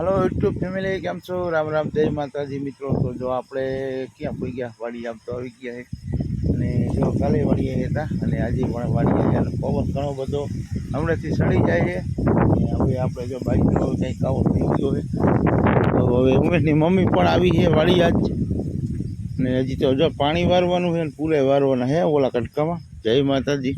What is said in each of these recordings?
Hello YouTube family કેમ છો? રામ રામ, જય માતાજી મિત્રો. તો જો આપણે ક્યાં પોઈ ગયા? વાડી આમ તો આવી ગયા અને જો કાલે વાડીએ હતા, અને આજે પણ વાડીએ અને પવન ઘણો બધો હમણાંથી સડી જાય છે. અને હવે આપણે જો બાઈકનો કંઈક આવો થઈ ગયો છે. તો હવે ઉમેશની મમ્મી પણ આવી છે વાડી આજ. અને હજી તો જો પાણી વારવાનું છે ને પૂરે વારવાના હે ઓલા કટકામાં. જય માતાજી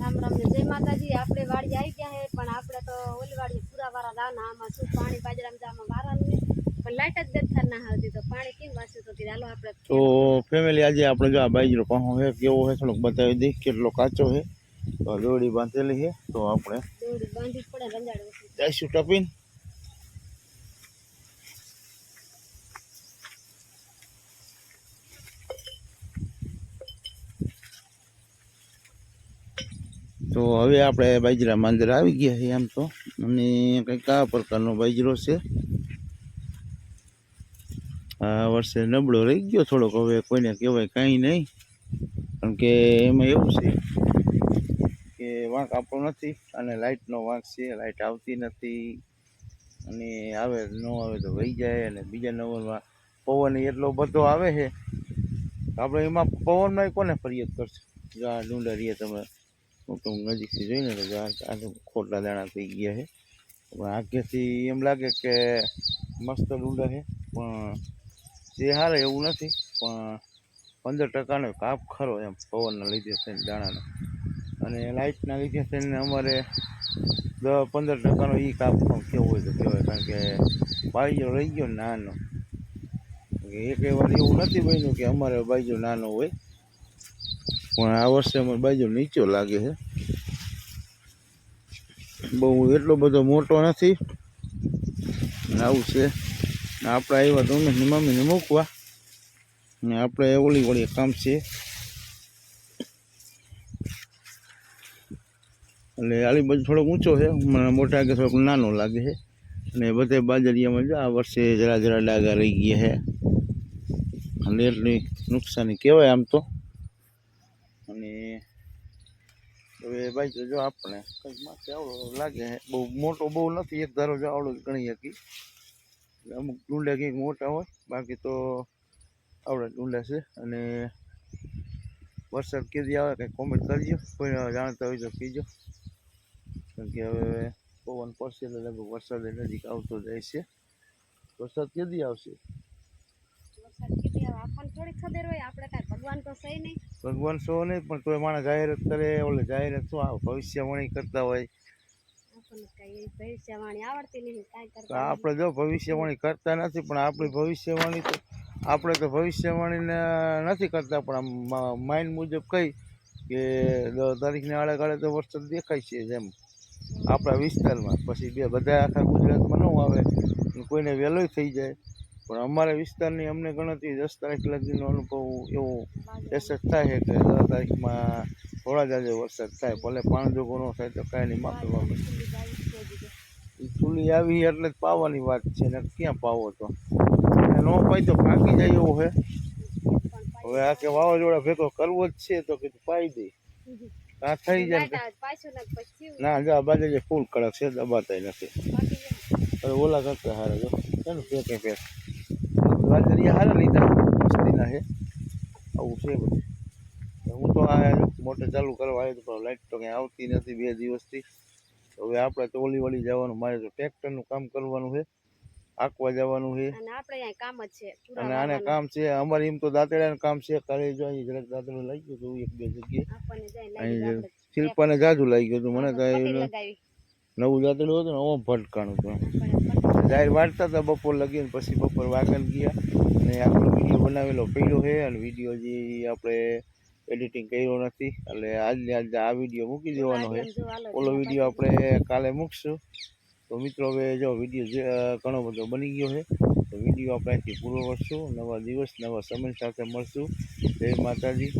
રામ રામ ને જય માતાજી આપણે વાડી આવી ગયા છે પણ આપણે તો ઓલી વાડી પૂરા વારા દાના આમાં શું પાણી બાજરામાં જામાં વારાનું પણ લાઈટ જ દેખાડ ના હતી તો પાણી કેમ વાસ્યું તો કીધું હાલો આપણે તો ફેમિલી આજે આપણે જો આ બાજરો પાહો છે કેવો છે થોડોક બતાવી દઈ કેટલો કાચો છે તો દોડી બાંધેલી છે તો આપણે દોડી બાંધવી પડે રંજાડ જઈશું ટપીને. તો હવે આપણે બાજરામાં અંદર આવી ગયા છે આમ તો. અને કંઈક આ પ્રકારનો બાજરો છે. આ વર્ષે નબળો રહી ગયો થોડોક, હવે કોઈને કહેવાય કાંઈ નહીં. કારણ કે એમાં એવું છે કે વાંક આપણો નથી અને લાઇટનો વાંક છે લાઇટ આવતી નથી. અને આવે ન આવે તો વહી જાય અને બીજા નંબરમાં પવન એટલો બધો આવે છે. આપણે એમાં પવનમાં કોને ફરિયાદ કરશે? જો આ ડુંડા રહીએ તમે હું તો નજીકથી જોઈને તો આજે ખોટલા દાણા થઈ ગયા છે. પણ આગેથી એમ લાગે કે મસ્ત ડુંડા છે. પણ જે હારે એવું નથી. પણ પંદર ટકાનો કાપ ખરો એમ પવનના લીધે થઈને દાણાનો. અને લાઇટના લીધે થઈને અમારે દસ પંદર ટકાનો એ કાપ પણ કેવો હોય તો કહેવાય. કારણ કે બાઈજો રહી ગયો નાનો. એક વાર એવું નથી બન્યું કે અમારે બાઈજો નાનો હોય. પણ આ વર્ષે અમારે બાજુ નીચો લાગે છે. બહુ એટલો બધો મોટો નથી. આવું છે. આપણે આવ્યા તો અમે મમ્મીને મૂકવા. ને આપણે ઓલી વળી કામ છે. એટલે આલી બાજુ થોડોક ઊંચો છે. મને મોટા આગળ થોડોક નાનો લાગે છે. અને બધે બાજરીયામાં જો આ વર્ષે જરા જરા ડાગા રહી ગયા છે. અને એટલી નુકસાની કહેવાય આમ તો. હવે ભાઈ જો આપણે કંઈક માથે આવડો લાગે બહુ મોટો બહુ નથી, એક ધારો જો આવડો ગણી શકી અમુક ડુંડા કંઈક મોટા હોય, બાકી તો આવડા ડુંડા છે. અને વરસાદ કેદી આવે કંઈક કોમેન્ટ કરજો, કોઈ જાણતા હોય તો કીજો. કારણ કે હવે પવન પડશે એટલે લગભગ વરસાદ નજીક આવતો જાય છે. વરસાદ કેદી આવશે? ભગવાન શો નહીં. પણ તોય માણસ જાહેરાત કરે ઓલે જાહેરાત શું આવે ભવિષ્યવાણી કરતા હોય? આપણે જો ભવિષ્યવાણી કરતા નથી પણ આપણી ભવિષ્યવાણી તો આપણે તો ભવિષ્યવાણીને નથી કરતા પણ આમ માઇન્ડ મુજબ કહી કે દસ તારીખને આડે ગાળે તો વરસાદ દેખાય છે જેમ આપણા વિસ્તારમાં. પછી બે બધા આખા ગુજરાતમાં ન આવે કોઈને વહેલોય થઈ જાય. પણ અમારા વિસ્તારની અમને ગણતરી દસ તારીખ લગીનો અનુભવ એવો એસેસ થાય છે કે દસ તારીખમાં થોડા જ આજે વરસાદ થાય, ભલે પાણી જોગો ન થાય તો કાંઈ નહીં, માફી ચૂલી આવી એટલે જ પાવાની વાત છે ને ક્યાં પાવો તો? ન પાય તો પાકી જાય એવું છે. હવે આ કે વાવાઝોડા ભેગો કરવો જ છે તો કીધું પાઈ દે. આ થઈ જાય ને. જો, આ બાજુ ફૂલ કડક છે દબાતા નથી. ઓલા કરતા હારે જો. ચાલો, ફેંકે, ફેંક. ગાજરિયા હારે લીધા મસ્તીના છે આવું છે બધું હું તો આ મોટર ચાલુ કરવા આવ્યો પણ લાઇટ તો કંઈ આવતી નથી બે દિવસથી હવે આપણે તો ઓલી વળી જવાનું મારે તો ટ્રેક્ટરનું કામ કરવાનું છે આંકવા જવાનું છે અને આપણે કામ જ છે અને આને કામ છે અમારે એમ તો દાંતેડાનું કામ છે કાલે જો અહીં જરાક દાંતેડું લાગી ગયું હતું એક બે જગ્યાએ અહીં શિલ્પાને જાજુ લાગી ગયું હતું મને પટ્ટી નવું દાંતેડું હતું ને ઓમ ભટકાણું હતું જાહેર વાંચતા હતા, બપોર લગીને પછી બપોર વાગન ગયા. અને આપણો વીડિયો બનાવેલો પડ્યો છે, અને વીડિયો જે આપણે એડિટિંગ કર્યો નથી. એટલે આજને આજે આ વીડિયો મૂકી દેવાનો છે. ઓલો વીડિયો આપણે કાલે મૂકશું. તો મિત્રો, હવે જો વીડિયો ઘણો બધો બની ગયો છે, તો વીડિયો આપણે અહીંથી પૂરો કરશું. નવા દિવસ, નવા સમય સાથે મળશું. જય માતાજી.